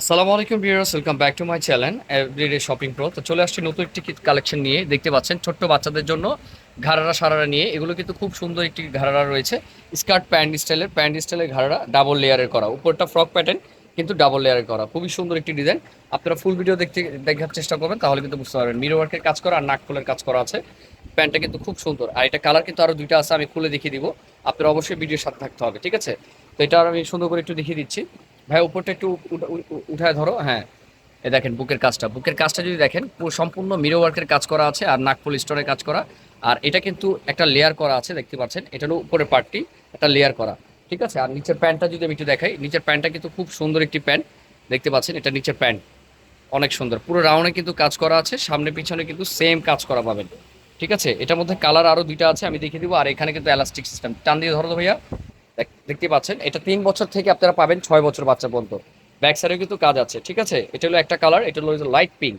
আসসালামু আলাইকুম viewers welcome back to my channel everyday shopping pro তো চলে আসছি নতুন একটি কালেকশন নিয়ে। দেখতে পাচ্ছেন, ছোট্ট বাচ্চাদের জন্য ঘাড়ারা সারারা নিয়ে। এগুলো কিন্তু খুব সুন্দর একটি ঘাড়ারা রয়েছে। স্কার্ট প্যান্ট স্টাইলের প্যান্ট স্টাইলের ঘাড়ারা ডাবল লেয়ারের করা। উপরটা ফ্রক প্যাটার্ন কিন্তু ডাবল লেয়ারের করা। খুবই সুন্দর একটি ডিজাইন আপনারা ফুল ভিডিও দেখতে, দেখার চেষ্টা করবেন, তাহলে কিন্তু বুঝতে পারবেন। মিরো ওয়ার্কের কাজ করা আর নাক ফুলের কাজ করা আছে। প্যান্টটা কিন্তু খুব সুন্দর। আর এটা কালার কিন্তু আরও দুইটা আছে, আমি খুলে দেখিয়ে দিব। আপনারা অবশ্যই ভিডিওর সাথে থাকতে হবে, ঠিক আছে? তো এটা আমি সুন্দর করে একটু দেখিয়ে দিচ্ছি। ভাই, উপরটা একটু উঠায় ধরো হ্যাঁ। এ দেখেন, বুকের কাজটা। বুকের কাজটা যদি দেখেন, পুরো সম্পূর্ণ মিরো ওয়ার্কের কাজ করা আছে আর নাকফুল স্টোনের কাজ করা। আর এটা কিন্তু একটা লেয়ার করা আছে, দেখতে পাচ্ছেন? এটা উপরের পার্টটি একটা লেয়ার করা। ঠিক আছে? আর নিচের প্যান্টটা যদি আমি একটু দেখাই, নিচের প্যান্টটা কিন্তু খুব সুন্দর একটি প্যান্ট। দেখতে পাচ্ছেন? এটা নিচের প্যান্ট। অনেক সুন্দর। পুরো রাউন্ডে কিন্তু কাজ করা আছে, সামনে পিছনে কিন্তু সেম কাজ করা পাবেন। ঠিক আছে? এটার মধ্যে কালার আরও দুইটা আছে, আমি দেখিয়ে দিব। আর এখানে কিন্তু এলাস্টিক সিস্টেম টান দিয়ে ধরো ভাইয়া। দেখতে পাচ্ছেন, এটা তিন বছর থেকে আপনারা পাবেন ছয় বছর বাচ্চা পর্যন্ত। ব্যাক সাইডে কিন্তু কাজ আছে, ঠিক আছে? এটা হলো একটা কালার এটা হলো লাইট পিঙ্ক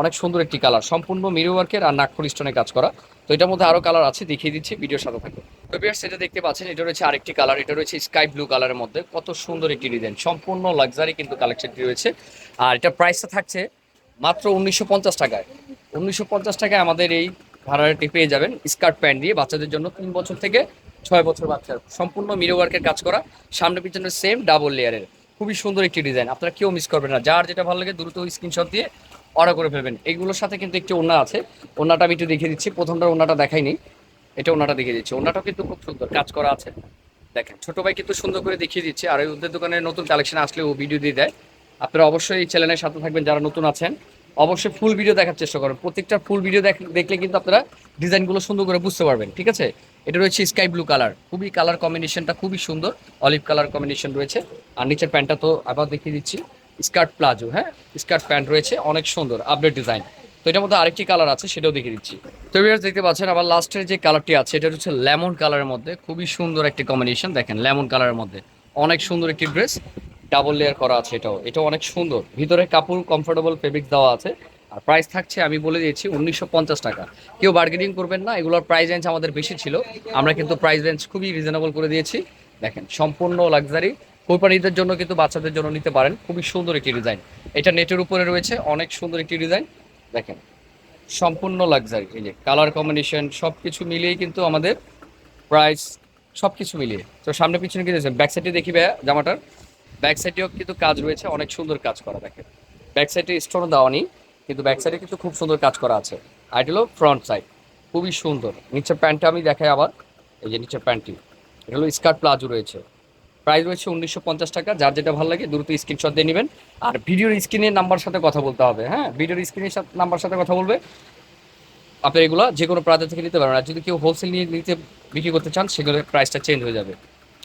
অনেক সুন্দর একটি কালার সম্পূর্ণ মিরো ওয়ার্কের আর নাগপুর স্টোনে কাজ করা। তো এটার মধ্যে আরও কালার আছে, দেখিয়ে দিচ্ছি ভিডিওর সাথে থাকবে তো এটা দেখতে পাচ্ছেন, এটা রয়েছে আরেকটি কালার এটা রয়েছে স্কাই ব্লু কালারের মধ্যে। কত সুন্দর একটি ডিজাইন সম্পূর্ণ লাক্সারি কিন্তু কালেকশনটি রয়েছে। আর এটা প্রাইসটা থাকছে মাত্র উনিশশো পঞ্চাশ টাকায়। উনিশশো পঞ্চাশ টাকায় আমাদের এই ভাড়াটি পেয়ে যাবেন স্কার্ট প্যান্ট দিয়ে বাচ্চাদের জন্য তিন বছর থেকে ছয় বছর বাচ্চার সম্পূর্ণ মিরো ওয়ার্কের কাজ করা, সামনে পিছনে সেম ডাবল লেয়ারের খুবই সুন্দর একটি ডিজাইন আপনারা কেউ মিস করবেন না। যার যেটা ভালো লাগে দ্রুত স্ক্রিনশট দিয়ে অর্ডার করে ফেলবেন। এইগুলোর সাথে কিন্তু একটি ওনা আছে। ওনাটা আমি একটু দেখিয়ে দিচ্ছি। প্রথমটা ওনাটা দেখাইনি। এটা ওনাটা দেখিয়ে দিচ্ছি। ওনাটাও কিন্তু খুব সুন্দর। কাজ করা আছে। দেখেন, ছোট ভাই কিন্তু সুন্দর করে দেখিয়ে দিচ্ছে। আর ওই ওদের দোকানে নতুন কালেকশন আসলে ও ভিডিও দিয়ে দেয়। আপনারা অবশ্যই এই চ্যানেলের সাথে থাকবেন। যারা নতুন আছেন অবশ্যই ফুল ভিডিও দেখার চেষ্টা করবেন। প্রত্যেকটা ফুল ভিডিও দেখলে কিন্তু আপনারা ডিজাইনগুলো সুন্দর করে বুঝতে পারবেন, ঠিক আছে? এটা রয়েছে স্কাই ব্লু কালার খুবই কালার কম্বিনেশনটা খুবই সুন্দর। অলিভ কালার কম্বিনেশন রয়েছে। আর নিচের প্যান্টটা তো আবার দেখিয়ে দিচ্ছি। স্কার্ট প্লাজো হ্যাঁ? স্কার্ট প্যান্ট রয়েছে। অনেক সুন্দর আপডেট ডিজাইন তো এটার মধ্যে আরেকটি কালার আছে, সেটাও দেখিয়ে দিচ্ছি। তো ভিউয়ার্স দেখতে পাচ্ছেন, আবার লাস্টের যে কালারটি আছে, এটা হচ্ছে লেমন কালারের মধ্যে। খুবই সুন্দর একটি কম্বিনেশন দেখেন লেমন কালারের মধ্যে। অনেক সুন্দর একটি ড্রেস ডাবল লেয়ার করা আছে এটাও। এটাও অনেক সুন্দর। ভিতরে কাপড় কমফোর্টেবল ফেব্রিক দেওয়া আছে। আর প্রাইস থাকছে, আমি বলে দিয়েছি, উনিশশো পঞ্চাশ টাকা। কেউ বার্গেনিং করবেন না, এগুলোর প্রাইস রেঞ্জ আমাদের বেশি ছিল। আমরা কিন্তু প্রাইস রেঞ্জ খুবই রিজনেবল করে দিয়েছি। দেখেন, সম্পূর্ণ লাক্সারি কোরবানিদের জন্য কিন্তু বাচ্চাদের জন্য নিতে পারেন। খুবই সুন্দর একটি ডিজাইন এটা নেটের উপরে রয়েছে, অনেক সুন্দর একটি ডিজাইন দেখেন, সম্পূর্ণ লাক্সারি এই যে কালার কম্বিনেশন সব কিছু মিলিয়েই কিন্তু আমাদের প্রাইস সব কিছু মিলিয়ে। তো সামনে পিছনে কি দিয়েছেন ব্যাক সাইডে দেখি ভাইয়া, জামাটার। ব্যাক সাইডেও কিন্তু কাজ রয়েছে, অনেক সুন্দর কাজ করা দেখেন। ব্যাক সাইডে স্টোনও দেওয়া নেই, কিন্তু ব্যাক সাইডে কিন্তু খুব সুন্দর কাজ করা আছে। আর হলো ফ্রন্ট সাইড খুবই সুন্দর। নিচের প্যান্টটা আমি দেখাই আবার, এই যে নিচের প্যান্টটি। এটা হলো স্কার্ট প্লাজো রয়েছে। প্রাইস রয়েছে উনিশশো পঞ্চাশ টাকা, যার যেটা ভালো লাগে দ্রুত স্ক্রিনশট দিয়ে নেবেন। আর ভিডিওর স্ক্রিনের নাম্বার সাথে কথা বলতে হবে হ্যাঁ? ভিডিওর স্ক্রিনের নাম্বার সাথে কথা বলবে। আপনি এগুলো যে কোনো প্রান্ত থেকে নিতে পারবেন। আর যদি কেউ হোলসেল নিয়ে নিতে বিক্রি করতে চান, সেগুলোর প্রাইসটা চেঞ্জ হয়ে যাবে।